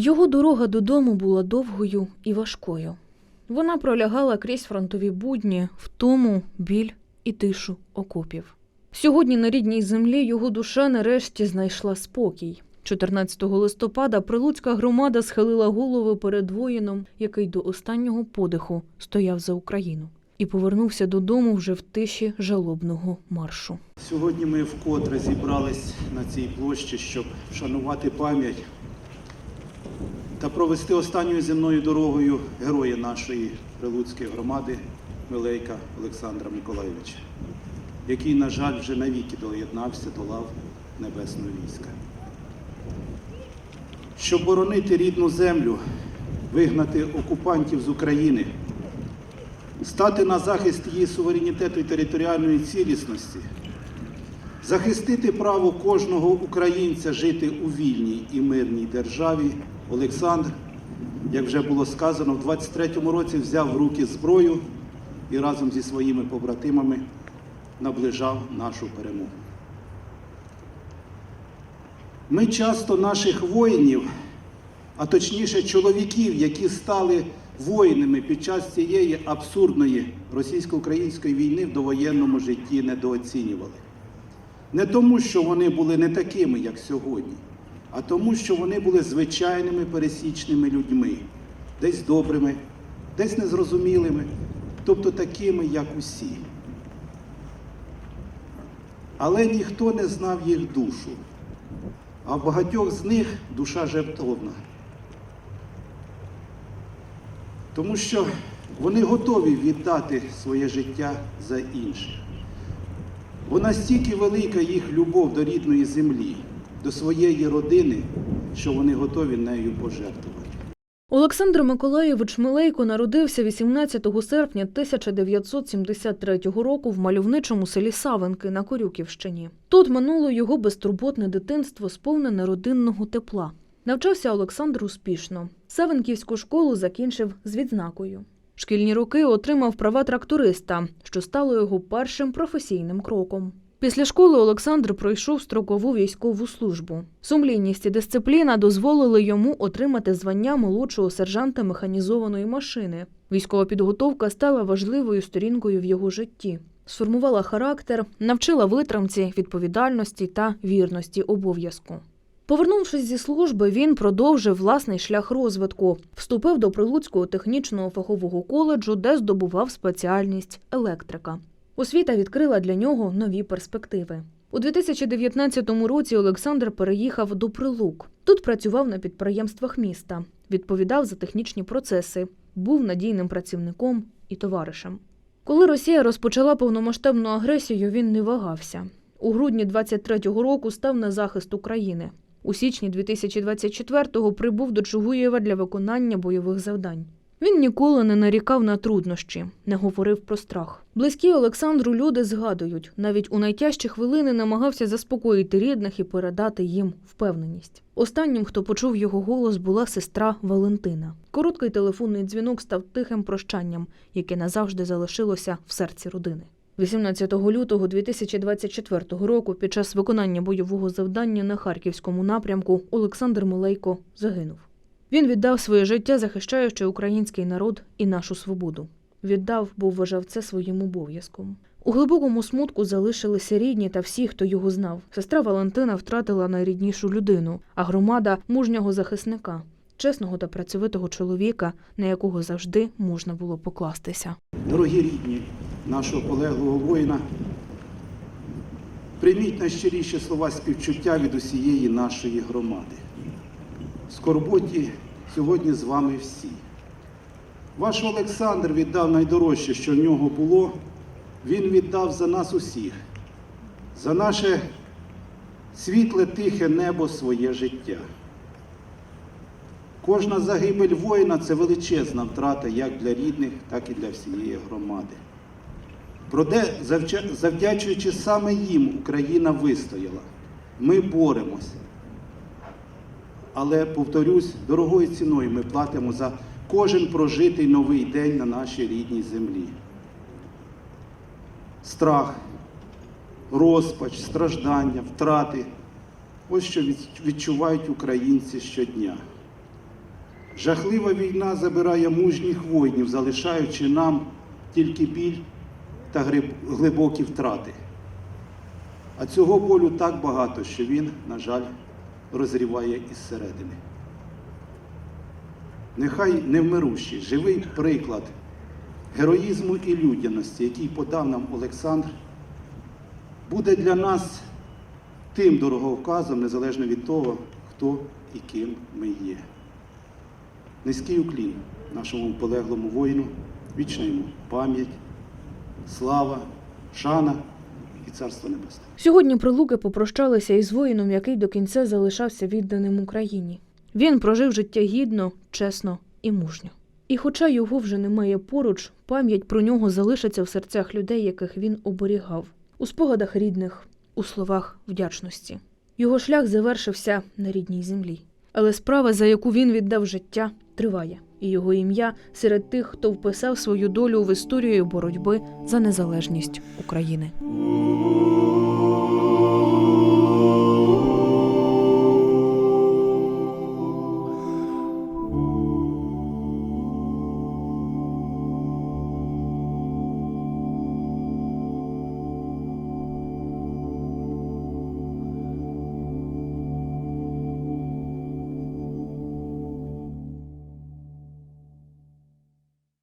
Його дорога додому була довгою і важкою. Вона пролягала крізь фронтові будні, втому, біль і тишу окопів. Сьогодні на рідній землі його душа нарешті знайшла спокій. 14 листопада прилуцька громада схилила голови перед воїном, який до останнього подиху стояв за Україну, і повернувся додому вже в тиші жалобного маршу. Сьогодні ми вкотре зібрались на цій площі, щоб вшанувати пам'ять та провести останньою земною дорогою героя нашої прилуцької громади Милейка Олександра Миколайовича, який, на жаль, вже навіки доєднався до лав Небесного війська. Щоб боронити рідну землю, вигнати окупантів з України, стати на захист її суверенітету і територіальної цілісності, захистити право кожного українця жити у вільній і мирній державі, Олександр, як вже було сказано, в 23-му році взяв в руки зброю і разом зі своїми побратимами наближав нашу перемогу. Ми часто наших воїнів, а точніше чоловіків, які стали воїнами під час цієї абсурдної російсько-української війни в довоєнному житті недооцінювали. Не тому, що вони були не такими, як сьогодні, а тому, що вони були звичайними пересічними людьми, десь добрими, десь незрозумілими, тобто такими, як усі. Але ніхто не знав їх душу, а в багатьох з них душа жертовна. Тому що вони готові віддати своє життя за інших. Бо настільки велика їх любов до рідної землі, до своєї родини, що вони готові нею пожертвувати. Олександр Миколаєвич Милейко народився 18 серпня 1973 року в мальовничому селі Савенки на Корюківщині. Тут минуло його безтурботне дитинство, сповнене родинного тепла. Навчався Олександр успішно. Савенківську школу закінчив з відзнакою. Шкільні роки отримав права тракториста, що стало його першим професійним кроком. Після школи Олександр пройшов строкову військову службу. Сумлінність і дисципліна дозволили йому отримати звання молодшого сержанта механізованої машини. Військова підготовка стала важливою сторінкою в його житті. Сформувала характер, навчила витримці, відповідальності та вірності обов'язку. Повернувшись зі служби, він продовжив власний шлях розвитку. Вступив до Прилуцького технічного фахового коледжу, де здобував спеціальність електрика. Освіта відкрила для нього нові перспективи. У 2019 році Олександр переїхав до Прилук. Тут працював на підприємствах міста, відповідав за технічні процеси, був надійним працівником і товаришем. Коли Росія розпочала повномасштабну агресію, він не вагався. У грудні 23-го року став на захист України. У січні 2024-го прибув до Чугуєва для виконання бойових завдань. Він ніколи не нарікав на труднощі, не говорив про страх. Близькі Олександру люди згадують, навіть у найтяжчі хвилини намагався заспокоїти рідних і передати їм впевненість. Останнім, хто почув його голос, була сестра Валентина. Короткий телефонний дзвінок став тихим прощанням, яке назавжди залишилося в серці родини. 18 лютого 2024 року під час виконання бойового завдання на харківському напрямку Олександр Милейко загинув. Він віддав своє життя, захищаючи український народ і нашу свободу. Віддав, бо вважав це своїм обов'язком. У глибокому смутку залишилися рідні та всі, хто його знав. Сестра Валентина втратила найріднішу людину, а громада мужнього захисника, чесного та працьовитого чоловіка, на якого завжди можна було покластися. Дорогі рідні нашого полеглого воїна, прийміть найщиріші слова співчуття від усієї нашої громади. Скорботі сьогодні з вами всі. Ваш Олександр віддав найдорожче, що в нього було. Він віддав за нас усіх, за наше світле тихе небо своє життя. Кожна загибель воїна це величезна втрата як для рідних, так і для всієї громади. Проте, завдячуючи саме їм, Україна вистояла. Ми боремося. Але, повторюсь, дорогою ціною ми платимо за кожен прожитий новий день на нашій рідній землі. Страх, розпач, страждання, втрати ось що відчувають українці щодня. Жахлива війна забирає мужніх воїнів, залишаючи нам тільки біль та глибокі втрати. А цього болю так багато, що він, на жаль, розріває із середини. Нехай невмирущий, живий приклад героїзму і людяності, який подав нам Олександр, буде для нас тим дороговказом, незалежно від того, хто і ким ми є. Низький уклін нашому полеглому воїну, вічна йому пам'ять, слава, шана і царство небесне. Сьогодні прилуки попрощалися із воїном, який до кінця залишався відданим Україні. Він прожив життя гідно, чесно і мужньо. І хоча його вже немає поруч, пам'ять про нього залишиться в серцях людей, яких він оберігав, у спогадах рідних, у словах вдячності. Його шлях завершився на рідній землі. Але справа, за яку він віддав життя, триває, і його ім'я серед тих, хто вписав свою долю в історію боротьби за незалежність України.